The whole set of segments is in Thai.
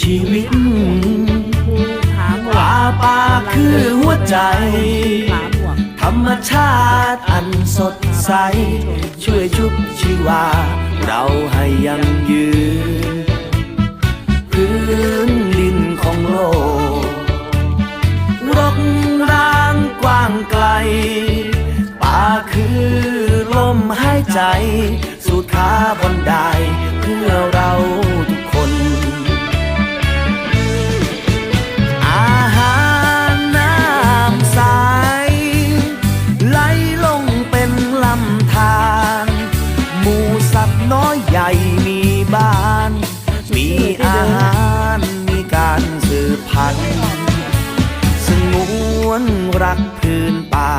ชีวิตป่าป่าคือหัวใจ ธรรมชาติอันสดใส ช่วยชุบชีวา เราให้ยังยืน พื้นดินของโลกรกร้างกว้างไกล ป่าคือลมหายใจสูดขาบนไดเพื่อเรา รักพื้นป่า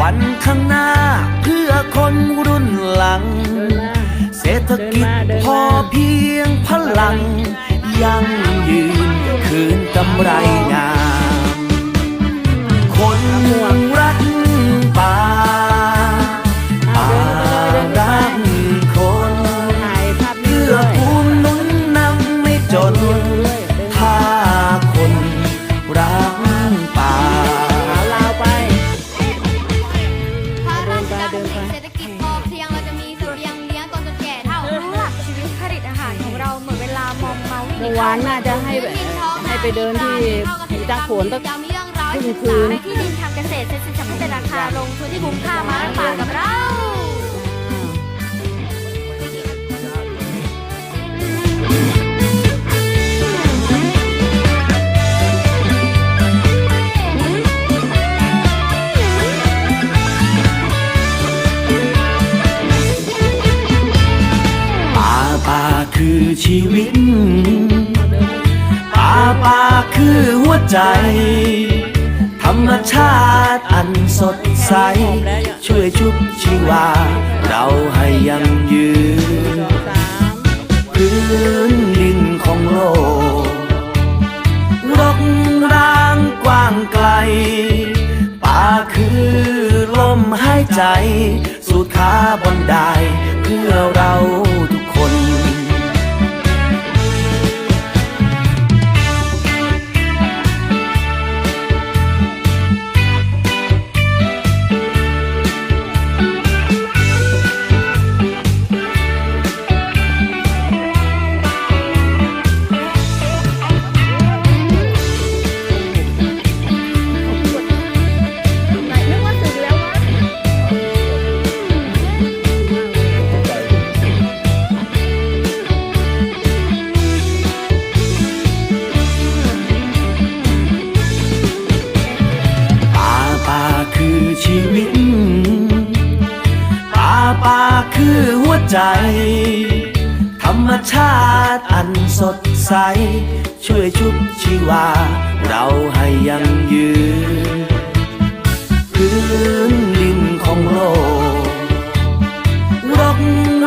วันข้างหน้าเพื่อคนรุ่นหลัง เศรษฐกิจพอเพียงพลัง ยังยืนคืนกำไรงาม คนรักป่าวิ่งหเมื่อวานน่าจะให้แบบให้ไปเดินที่ตาโขนตั้งจะมีเรื่องราวครึ่ให้งศึกคืษานที่ดินทางเกษตรเซ็นสิทำให้ราคาลงทุนที่คุ้มค่ามารักป่ากับเราป่าป่าคือชีวิต คือหัวใจ ธรรมชาติอันสดใส ช่วยชุบชีวา เราให้ยังยืนพื้นดินของโลกรกร้างกว้างไกล ป่าคือลมหายใจ สูดขาบนไดเพื่อเรา ใจธรรมชาติอันสดใส ช่วยชุบชีวา เราให้ยังยืน พื้นดินของโลกรก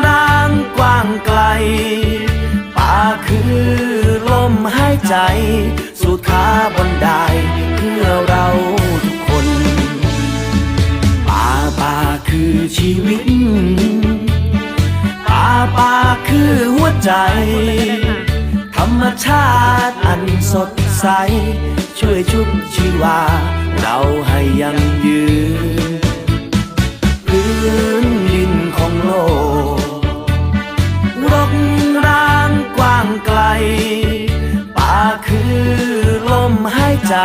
ร้างกว้างไกล ป่าคือลมหายใจสูดขาบนไดเพื่อเราทุกคน ป่าป่าคือชีวิต ป่าคือหัวใจ ธรรมชาติอันสดใส ช่วยชุบชีวา เราให้ยังยืนพื้นดินของโลกรกร้างกว้างไกล ป่าคือลมหายใจ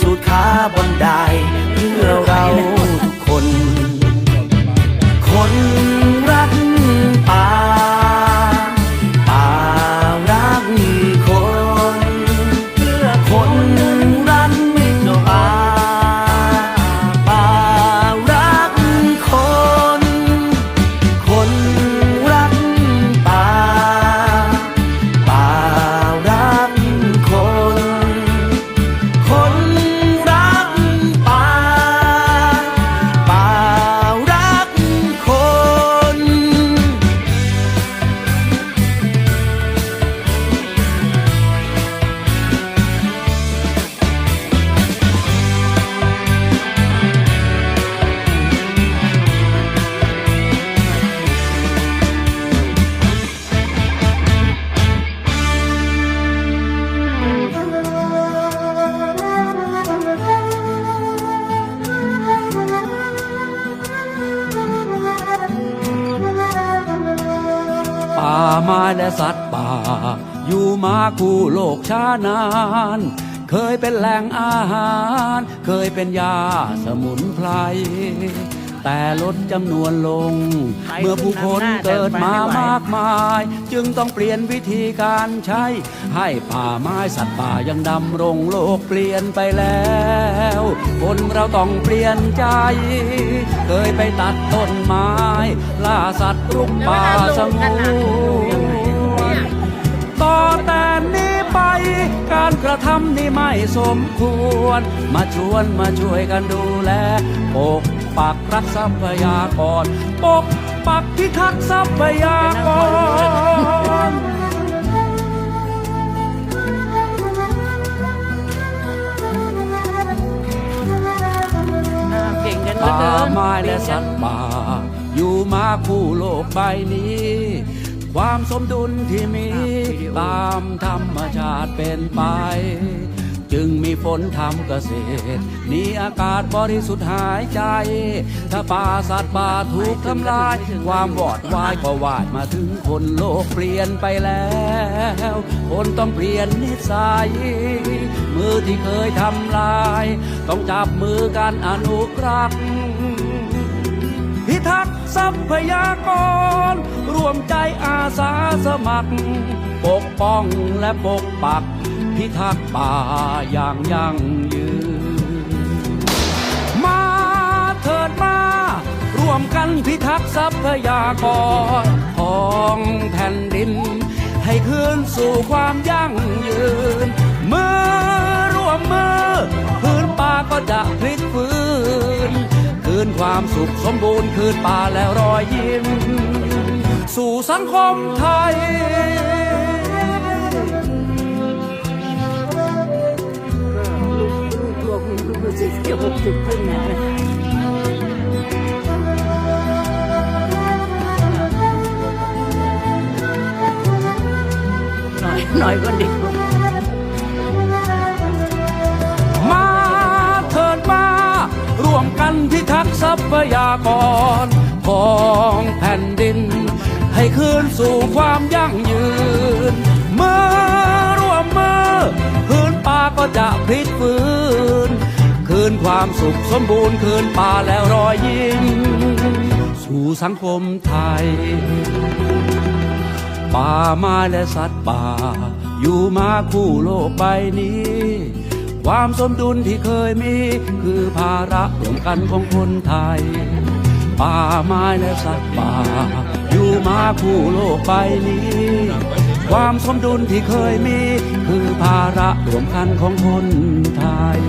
สูดขาบนไดเพื่อเรา ป่ามาและสัตว์ป่า อยู่มาคู่โลกช้านาน เคยเป็นแหล่งอาหาร เคยเป็นยาสมุนไพร แต่ลดจำนวนลง เมื่อผู้คนเกิดมามากมาย จึงต้องเปลี่ยนวิธีการใช้ ให้ป่าไม้สัตว์ป่ายังดำรงโลกเปลี่ยนไปแล้ว คนเราต้องเปลี่ยนใจ เคยไปตัดต้นไม้ ล่าสัตว์รุกป่าสงวนต่อแต่นี้ไปการกระทำนี่ไม่สมควร มาชวนมาช่วยกันดูแลปก ปักรักทรัพยากรปกปักพิทักษ์ทรัพยากรอ่าเก่งกันเหลือป่าเกินไม้และสัตว์ป่า อยู่มาคู่โลกใบนี้ ความสมดุลที่มีตามธรรมชาติเป็นไป จึงมีฝนทำเกษตร มีอากาศบริสุทธิ์หายใจ ถ้าป่าสัตว์ป่าถูกทำลาย ความวอดวายก็วาดมาถึงคนโลกเปลี่ยนไปแล้ว คนต้องเปลี่ยนนิสัย มือที่เคยทำลาย ต้องจับมือกันอนุรักษ์พิทักษ์ทรัพยากร รวมใจอาสาสมัคร ปกป้องและปกปัก พิทักษ์ป่าอย่างยั่งยืน มาเถิดมา ร่วมกันพิทักษ์ทรัพยากรของแผ่นดิน ให้คืนสู่ความยั่งยืน มือร่วมมือพื้นป่าก็จะพลิกฟื้น คืนความสุขสมบูรณ์คืนป่าและรอยยิ้ม สู่สังคมไทย รู้สึกจะหกสิบขึ้นเนี่ยหน่อยหน่อยก็ดีมาเถิดมาร่วมกันพิทักษ์ทรัพยากรของแผ่นดิน ให้คืนสู่ความยั่งยืน เมื่อร่วมมือพื้นป่าก็จะพลิกฟื้น นความสุขสมบูรณ์คืนป่าแล้วรอยยิ้ม สู่สังคมไทย ป่าไม้และสัตว์ป่า อยู่มาคู่โลกใบนี้ ความสมดุลที่เคยมี คือภาระร่วมกันของคนไทย ป่าไม้และสัตว์ป่า อยู่มาคู่โลกใบนี้ความสมดุลที่เคยมี คือภาระร่วมกันของคนไทย